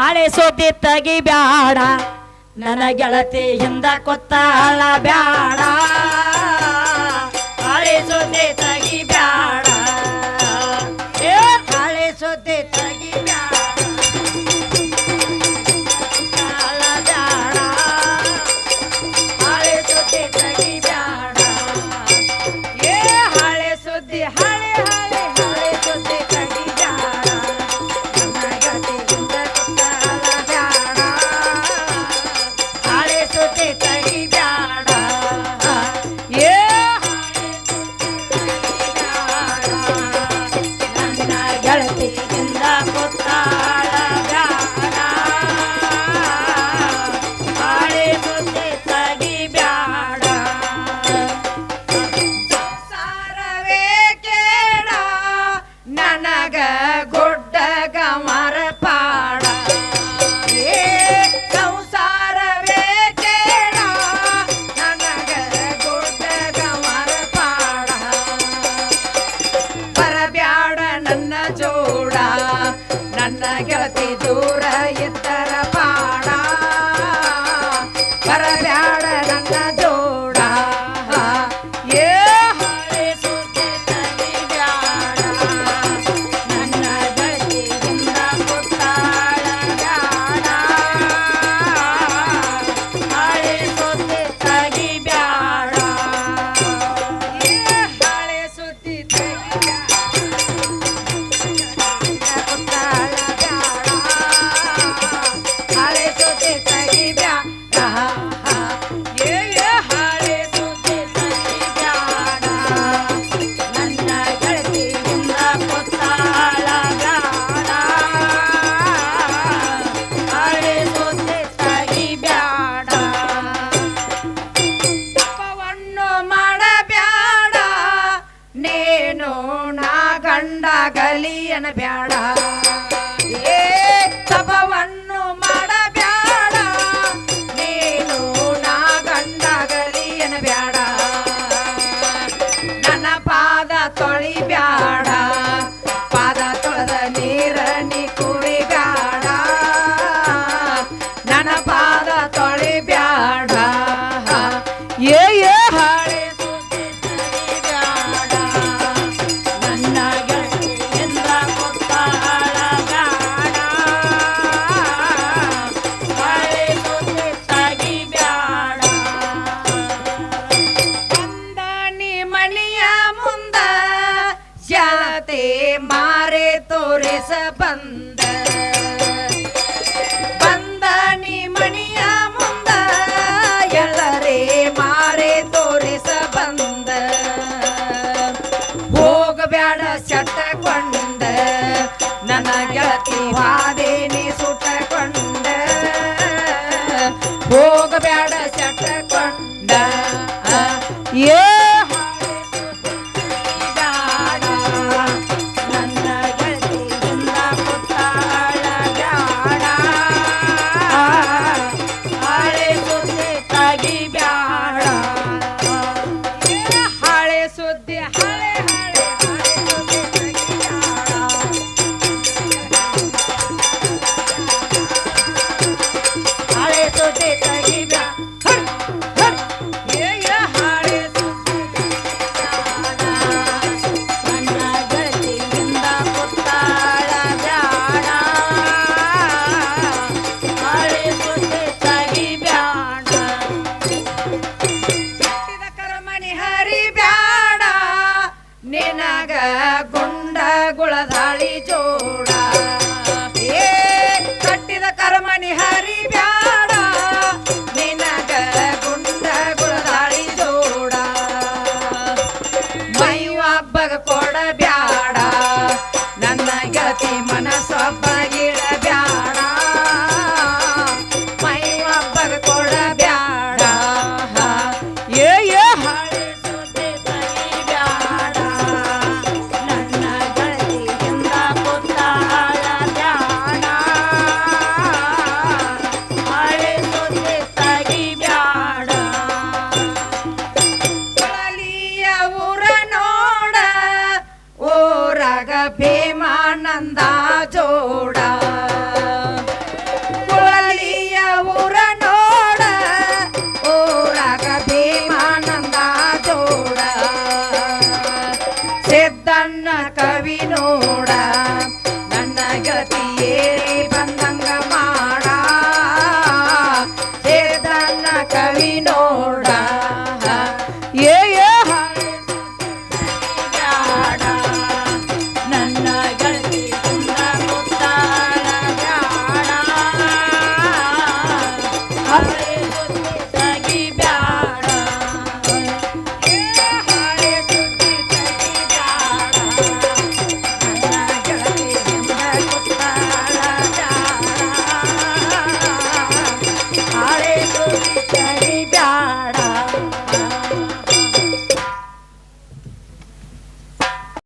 ಹಳೆ ಸೋತಿ ತಗಿ ಬ್ಯಾಡ. ನನ ಗೆಳತಿ ಹಿಂದ ಕೊತ್ತಾಳ ಬ್ಯಾಡ. ಹಳೆ ಸೋತಿ ತಗಿ ಬ್ಯಾಡ. ಹಳೆ ಸೋತಿ ನನ್ನ ಗೆಳತಿ ದೂರ ಇದ್ದರ ಬಾಣ ಬರಬೇಕು ಏನ ಬ್ಯಾಡ. ಏ ತಪವನ್ನು ಮಾಡಬ್ಯಾಡ. ನೀನು ನಾ ಗಂಡಾಗಲಿ ಏನ ಬ್ಯಾಡ ನನ್ನ ಪಾದ ತೊಳಿ ಗೌರೇಶ ಬಂದ. ಬಂದ ನೀ ಮಣಿಯ ಮುಂದ, ಎಲ್ಲರೇ ಮಾರೆ ತೋರಿಸ ಬಂದ. ಹೋಗಬೇಡ ಚಟ್ಟಕೊಂಡ ನನ್ನ ವಾದೇನಿ ಸುಟ್ಟಕೊಂಡ ಹೋಗಬೇಡ ಚಟ್ಟಕೊಂಡ ಏ ಕವಿ ನೋಡ ನನ್ನ ಗತಿಯೇ